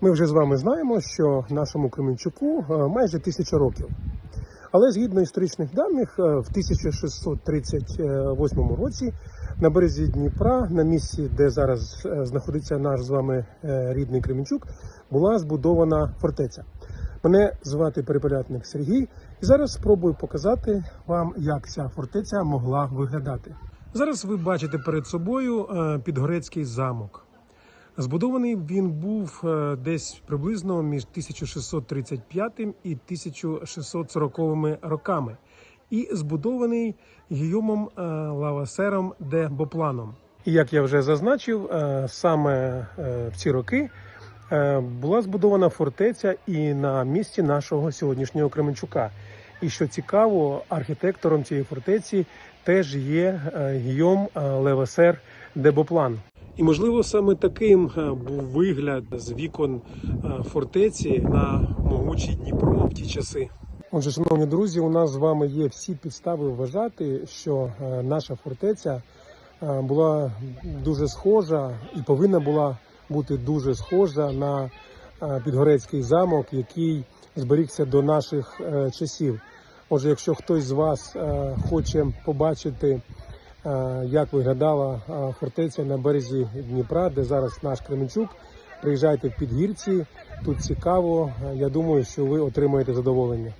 Ми вже з вами знаємо, що нашому Кременчуку е, майже тисяча років. Але згідно історичних даних, е, в 1638 році на березі Дніпра, на місці, де зараз е, знаходиться наш з вами рідний Кременчук, була збудована фортеця. Мене звати перепелятник Сергій, і зараз спробую показати вам, як ця фортеця могла виглядати. Зараз ви бачите перед собою Підгорецький замок. Збудований він був е, десь приблизно між 1635 і 1640 роками, і збудований Гійомом е, Лавасером де Бопланом. І як я вже зазначив, е, саме в ці роки була збудована фортеця і на місці нашого сьогоднішнього Кременчука. І що цікаво, архітектором цієї фортеці теж є Гійом Левасер де Боплан. І можливо саме таким е, був вигляд з вікон е, фортеці на могучий Дніпро в ті часи. Отже, шановні друзі, у нас з вами є всі підстави вважати, що е, наша фортеця була дуже схожа і повинна була бути дуже схожа на Підгорецький замок, який зберігся до наших часів. Отже, якщо хтось з вас хоче побачити як виглядала е, фортеця на березі Дніпра, де зараз наш Кременчук. Приїжджайте в Підгірці, тут цікаво. Е, Я думаю, що ви отримаєте задоволення.